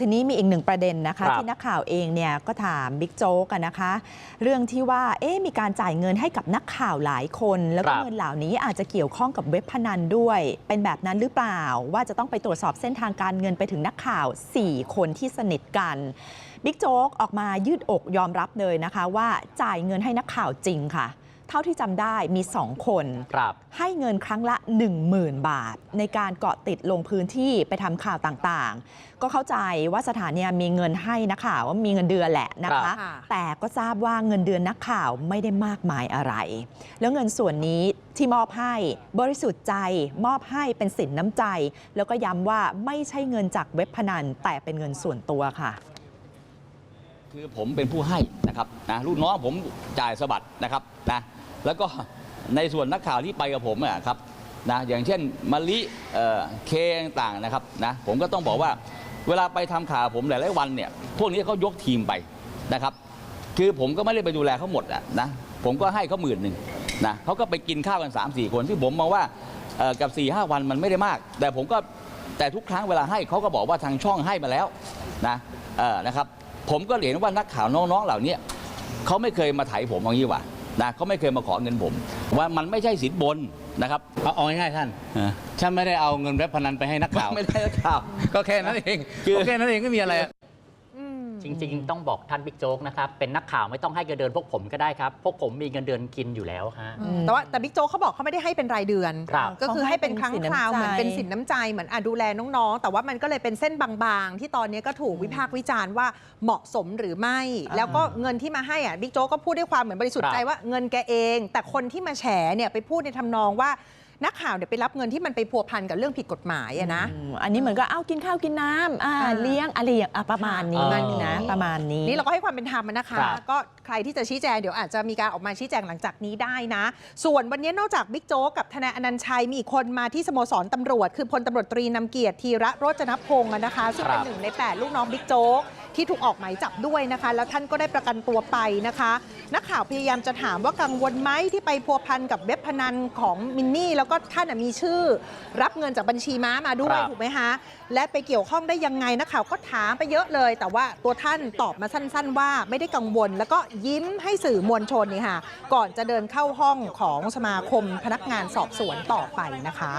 ทีนี้มีอีกหนึ่งประเด็นนะคะครับที่นักข่าวเองเนี่ยก็ถามบิ๊กโจ๊กกันนะคะ เรื่องที่ว่าเอ๊ะมีการจ่ายเงินให้กับนักข่าวหลายคน แล้วก็ครับเงินเหล่านี้อาจจะเกี่ยวข้องกับเว็บพนันด้วย เป็นแบบนั้นหรือเปล่า ว่าจะต้องไปตรวจสอบเส้นทางการเงินไปถึงนักข่าว 4 คนที่สนิทกันบิ๊กโจ๊กออกมายืดอกยอมรับเลยนะคะ ว่าจ่ายเงินให้นักข่าวจริงค่ะ เท่าที่จำได้มี 2 คนครับให้เงินครั้งละ 10,000 บาท ในการเกาะติดลงพื้นที่ไปทำข่าวต่างๆ ก็เข้าใจว่าสถานีมีเงินให้นักข่าวว่ามีเงินเดือนแหละนะครัคะบค่ะแต่ก็ทราบว่าเงินเดือนนักข่าวไม่ได้มากมายอะไร แล้วเงินส่วนนี้ที่มอบให้บริสุทธิ์ใจมอบให้เป็นสินน้ำใจ แล้วก็ย้ำว่าไม่ใช่เงินจากเว็บพนันแต่เป็นเงินส่วนตัวค่ะ คือผมเป็นผู้ให้นะครับนะลูกน้องผมจ่ายสบัดนะครับนะแล้วก็ในส่วนนักข่าวที่ไปกับผมอะครับนะอย่างเช่นมะลิเอ่อเคต่างๆนะครับนะผมก็ต้องบอกว่าเวลาไปทำข่าวผมหลายๆวันเนี่ยพวกนี้เขายกทีมไปนะครับ คือผมก็ไม่ได้ไปดูแลเขาหมดอะนะผมก็ให้เขาหมื่นหนึ่งนะเขาก็ไปกินข้าวกัน3ามสี่คนที่ผมมองว่าเอ่อกับ4ี่ห้าวันมันไม่ได้มาก แต่ผมก็แต่ทุกครั้งเวลาให้เขาก็บอกว่าทางช่องให้มาแล้วนะเอ่อนะครับ ผมก็เห็นว่านักข่าวน้องๆเหล่านี้เขาไม่เคยมาไถผมอย่างนี้ว่านะเขาไม่เคยมาขอเงินผม ว่ามันไม่ใช่สินบนนะครับเอาเอาง่ายๆท่านฉันไม่ได้เอาเงินเว็บพนันไปให้นักข่าวไม่ได้นักข่าว ก็แค่นั้นเองคือก็แค่นั้นเองก็มีอะไรอะ จริง ๆ ต้องบอกท่านบิ๊กโจ๊กนะครับ เป็นนักข่าวไม่ต้องให้เงินเดือนพวกผมก็ได้ครับ พวกผมมีเงินเดือนกินอยู่แล้วฮะ อืมแต่ว่าแต่บิ๊กโจ๊กเขาบอกเขาไม่ได้ให้เป็นรายเดือน ครับก็คือให้เป็นครั้งคราวเขาเหมือนให้เป็เป็นนสิสินนน้ำน้ำใจใจเหมือนอะดูแลน้องๆ แต่ว่ามันก็เลยเป็นเส้นบางๆ ที่ตอนนี้ก็ถูกวิพากษ์วิจารณ์ว่าเหมาะสมหรือไม่อ่าแล้วก็เงินที่มาให้อะบิ๊กโจ๊กก็พูดด้วยความเหมือนบริสุทธิ์ใจครับว่าเงินแกเอง แต่คนที่มาแฉเนี่ยไปพูดในทำนองว่า นักข่าวเนี่ยไปรับเงินที่มันไปพัวพันกับเรื่องผิดกฎหมายอะนะ อืมอันนี้เหมือนก็เอากินข้าวกินน้ำอ่าอ่า เลี้ยงอะไรอย่างอะประมาณนี้อ่านะ ประมาณนี้ นี่เราก็ให้ความเป็นธรรมนะคะ ครับ ก็ใครที่จะชี้แจงเดี๋ยวอาจจะมีการออกมาชี้แจงหลังจากนี้ได้นะ ส่วนวันนี้นอกจากบิ๊กโจ๊กกับทนายอนันต์ชัย มีอีกคนมาที่สโมสรตำรวจ คือพลตำรวจตรีนำเกียรติธีระโรจนพงศ์อะนะคะ ซึ่งเป็นครับ หนึ่งใน 8 ลูกน้องบิ๊กโจ๊ก ที่ถูกออกหมายจับด้วยนะคะ แล้วท่านก็ได้ประกันตัวไปนะคะ นักข่าวพยายามจะถามว่ากังวลไหมที่ไปพัวพันกับเว็บพนันของมินนี่ แล้วก็ท่านน่ะมีชื่อ รับเงินจากบัญชีม้ามาด้วยครับถูกไหมคะและไปเกี่ยวข้องได้ยังไงนักข่าวก็ถามไปเยอะเลย แต่ว่าตัวท่านตอบมาสั้น ๆ ว่าไม่ได้กังวล แล้วก็ยิ้มให้สื่อมวลชนนี่ค่ะก่อนจะเดินเข้าห้องของสมาคมพนักงานสอบสวนต่อไปนะคะ